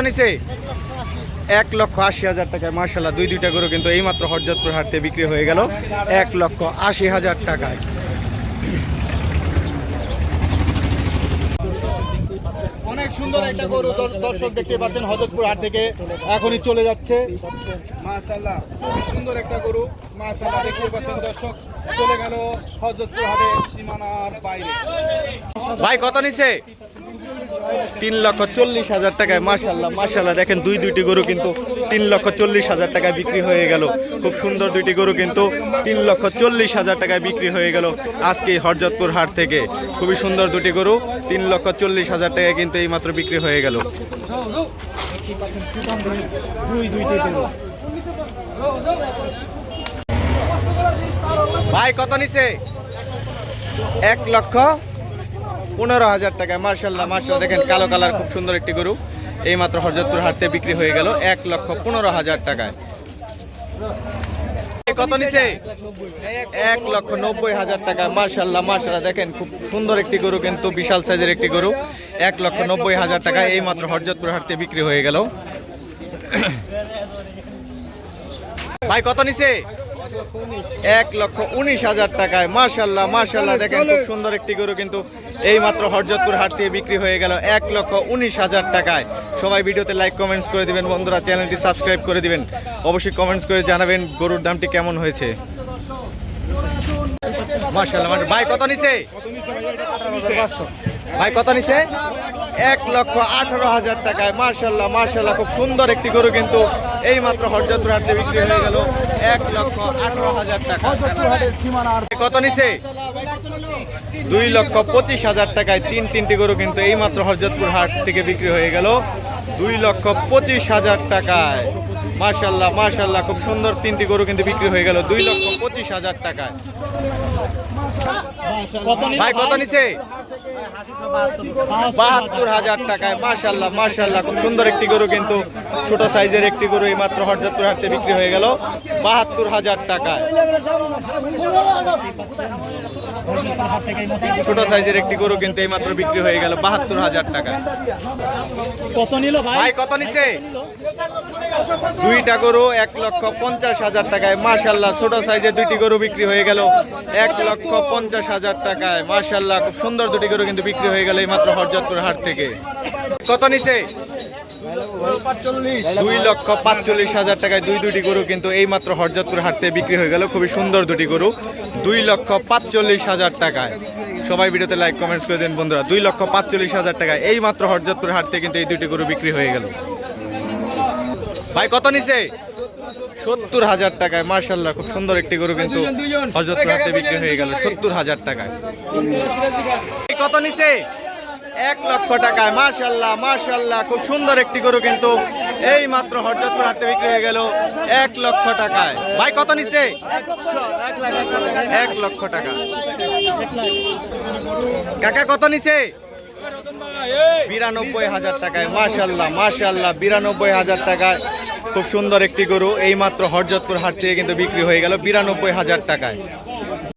নিচে এক লক্ষ আশি হাজার টাকায় মার্শাল্লাহ দুই দুইটা গরু কিন্তু এইমাত্র হরজতপুর হাটতে বিক্রি হয়ে গেল। এক লক্ষ আশি হাজার টাকায়। অনেক সুন্দর একটা গরু দর্শক দেখতে পাচ্ছেন হজরতপুর হাট থেকে এখনই চলে যাচ্ছে। মাশাল্লাহ খুবই সুন্দর একটা গরু। মাশাল্লাহ দেখতে পাচ্ছেন দর্শক চলে গেল হজরতপুর সীমানার বাইরে। ভাই কত নিচে তিন লক্ষ চল্লিশ হাজার টাকায় মার্শাল্লাহ মার্শাল্লাহ দেখেন দুই দুইটি গরু কিন্তু তিন লক্ষ চল্লিশ হাজার টাকায় বিক্রি হয়ে গেল। খুব সুন্দর দুইটি গরু কিন্তু তিন লক্ষ চল্লিশ হাজার টাকায় বিক্রি হয়ে গেল আজকে হরজতপুর হাট থেকে। খুবই সুন্দর দুটি গরু, তিন লক্ষ চল্লিশ হাজার টাকায় কিন্তু এইমাত্র বিক্রি হয়ে গেল। ভাই, কত নিচে এক লক্ষ পনেরো হাজার টাকায় মার্শাল্লাহ মার্শাল্লাহ দেখেন, কালো কালার, খুব সুন্দর একটি গরু। এই মাত্র হরজতপুর হাটতে বিক্রি হয়ে গেল এক লক্ষ পনেরো হাজার টাকায়। কত নিচে এক লক্ষ নব্বই হাজার টাকায় মার্শাল্লাহ মার্শাল্লাহ দেখেন, খুব সুন্দর একটি গরু, কিন্তু বিশাল সাইজের একটি গরু। এক লক্ষ নব্বই হাজার টাকায় এই মাত্র হরজতপুর হাটতে বিক্রি হয়ে গেল। ভাই, কত নিচে এক লক্ষ উনিশ হাজার টাকায়। মার্শাল্লাহ মার্শাল্লাহ দেখেন খুব সুন্দর একটি গরু কিন্তু এই মাত্র হরজতপুর হাট থেকে বিক্রি হয়ে গেল। এক লক্ষ উনিশ হাজার টাকায়। সবাই ভিডিওতে লাইক কমেন্টস করে দিবেন। বন্ধুরা চ্যানেলটি সাবস্ক্রাইব করে দিবেন। অবশ্যই কমেন্টস করে জানাবেন গরুর দামটি কেমন হয়েছে। মার্শাল্লাহ। ভাই কত নিচে ভাই কত নিচে এক লক্ষ আঠারো হাজার টাকায়। মার্শাল্লাহ মার্শাল্লাহ খুব সুন্দর একটি গরু কিন্তু এই মাত্র হরজতপুর হাটে বিক্রি হয়ে গেল এক লক্ষ আঠারো হাজার টাকা। কত নিচে দুই লক্ষ পঁচিশ হাজার টাকায় তিন তিনটি গরু কিন্তু এই মাত্র হরজতপুর হাট থেকে বিক্রি হয়ে গেল। দুই লক্ষ পঁচিশ হাজার টাকায়। মার্শাল্লাহ মার্শাল্লাহ খুব সুন্দর তিনটি গরু কিন্তু বিক্রি হয়ে গেল। দুই লক্ষ পঁচিশ হাজার টাকায়। ভাই কত নিচে বাহাত্তর হাজার টাকায় মার্শাল্লাহ মার্শাল্লাহ খুব সুন্দর একটি গরু কিন্তু ছোট সাইজের একটি গরু এই মাত্র হরজতপুর হাটে বিক্রি হয়ে গেল। বাহাত্তর হাজার টাকায়। ছোট সাইজের একটি গরু কিন্তু এই মাত্র বিক্রি হয়ে গেল বাহাত্তর হাজার টাকায়। কত নিল ভাই? ভাই কত নিচে দুইটা গরু এক লক্ষ পঞ্চাশ হাজার টাকায়। মার্শাল্লাহ ছোট সাইজে দুইটি গরু বিক্রি হয়ে গেল। এক লক্ষ পঞ্চাশ হাজার টাকায়। মার্শাল্লাহ খুব সুন্দর দুটি গরু কিন্তু বিক্রি হয়ে গেল এই মাত্র হরজতপুর হাট থেকে। কত নিচে দুই লক্ষ পাঁচচল্লিশ হাজার টাকায় দুই দুটি গরু কিন্তু এই মাত্র হরজতপুর হাট থেকে বিক্রি হয়ে গেল। খুবই সুন্দর দুটি গরু। দুই লক্ষ পাঁচচল্লিশ হাজার টাকায়। সবাই ভিডিওতে লাইক কমেন্টস করে দিন বন্ধুরা। দুই লক্ষ পাঁচচল্লিশ হাজার টাকায় এই মাত্র হরজতপুর হাট থেকে কিন্তু এই দুটি গরু বিক্রি হয়ে গেল। ভাই কত নিচে সত্তর হাজার টাকায় মার্শাল্লাহ খুব সুন্দর একটি গরু কিন্তু হজরতপুর হাটে বিক্রি হয়ে গেল সত্তর হাজার টাকায়। কত নিচে এক লক্ষ টাকায় মার্শাল্লাহ মার্শাল্লাহ খুব সুন্দর একটি গরু কিন্তু এই মাত্র হরজতপুর হাটে বিক্রি হয়ে গেল এক লক্ষ টাকায়। ভাই কত নিচে এক লক্ষ টাকা। কাকা কত নিচে বিরানব্বই হাজার টাকায় মাশাল্লাহ মার্শাল্লাহ বিরানব্বই হাজার টাকায়। খুব সুন্দর একটি গরু এই মাত্র হরজতপুর হাট থেকে কিন্তু বিক্রি হয়ে গেল বিরানব্বই হাজার টাকায়।